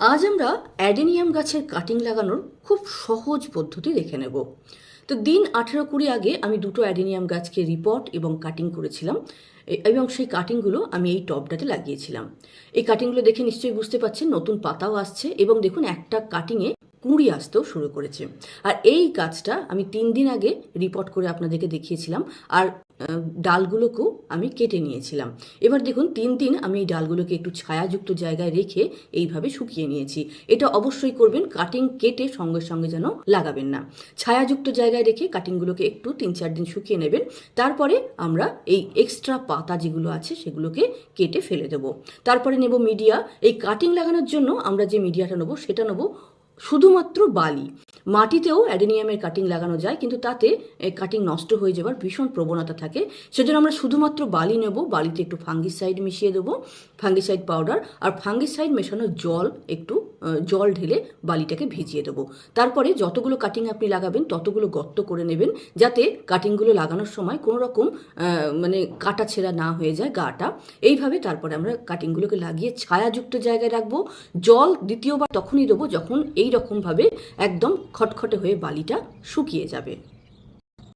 আজ আমরা অ্যাডেনিয়াম গাছের কাটিং লাগানোর খুব সহজ পদ্ধতি দেখে নেব। তো দিন আঠেরো কুড়ি আগে আমি দুটো অ্যাডেনিয়াম গাছকে রিপোর্ট এবং কাটিং করেছিলাম। এবং সেই কাটিংগুলো আমি এই টবটাতে লাগিয়েছিলাম। এই কাটিংগুলো দেখে নিশ্চয়ই বুঝতে পারছেন, নতুন পাতাও আসছে এবং দেখুন একটা কাটিংয়ে কুঁড়ি আসতেও শুরু করেছে। আর এই গাছটা আমি তিন দিন আগে রিপোর্ট করে আপনাদেরকে দেখিয়েছিলাম। আর ডালগুলোকেও আমি কেটে নিয়েছিলাম। এবার দেখুন, তিন দিন আমি এই ডালগুলোকে একটু ছায়াযুক্ত জায়গায় রেখে এইভাবে শুকিয়ে নিয়েছি। এটা অবশ্যই করবেন কাটিং কেটে সঙ্গে সঙ্গে যেন লাগাবেন না। ছায়াযুক্ত জায়গায় রেখে কাটিংগুলোকে একটু তিন চার দিন শুকিয়ে নেবেন। তারপরে আমরা এই এক্সট্রা পাতা যেগুলো আছে সেগুলোকে কেটে ফেলে দেবো। তারপরে নেব মিডিয়া এই কাটিং লাগানোর জন্য আমরা যে মিডিয়াটা নেব সেটা নেব শুধুমাত্র বালি। মাটিতেও অ্যাডেনিয়ামের কাটিং লাগানো যায়, কিন্তু তাতে কাটিং নষ্ট হয়ে যাওয়ার ভীষণ প্রবণতা থাকে। সেজন্য আমরা শুধুমাত্র বালি নেব, বালিতে একটু ফাঙ্গিসাইড মিশিয়ে দেবো ফাঙ্গিসাইড পাউডার আর ফাঙ্গিসাইড মেশানো জল একটু জল ঢেলে বালিটাকে ভিজিয়ে দেবো। তারপরে যতগুলো কাটিং আপনি লাগাবেন, ততগুলো গর্ত করে নেবেন, যাতে কাটিংগুলো লাগানোর সময় কোনো রকম মানে কাটা ছেঁড়া না হয়ে যায় গাটা। এইভাবে তারপরে আমরা কাটিংগুলোকে লাগিয়ে ছায়াযুক্ত জায়গায় রাখব। জল দ্বিতীয়বার তখনই দেবো যখন এই রকমভাবে একদম খটখটে হয়ে বালিটা শুকিয়ে যাবে।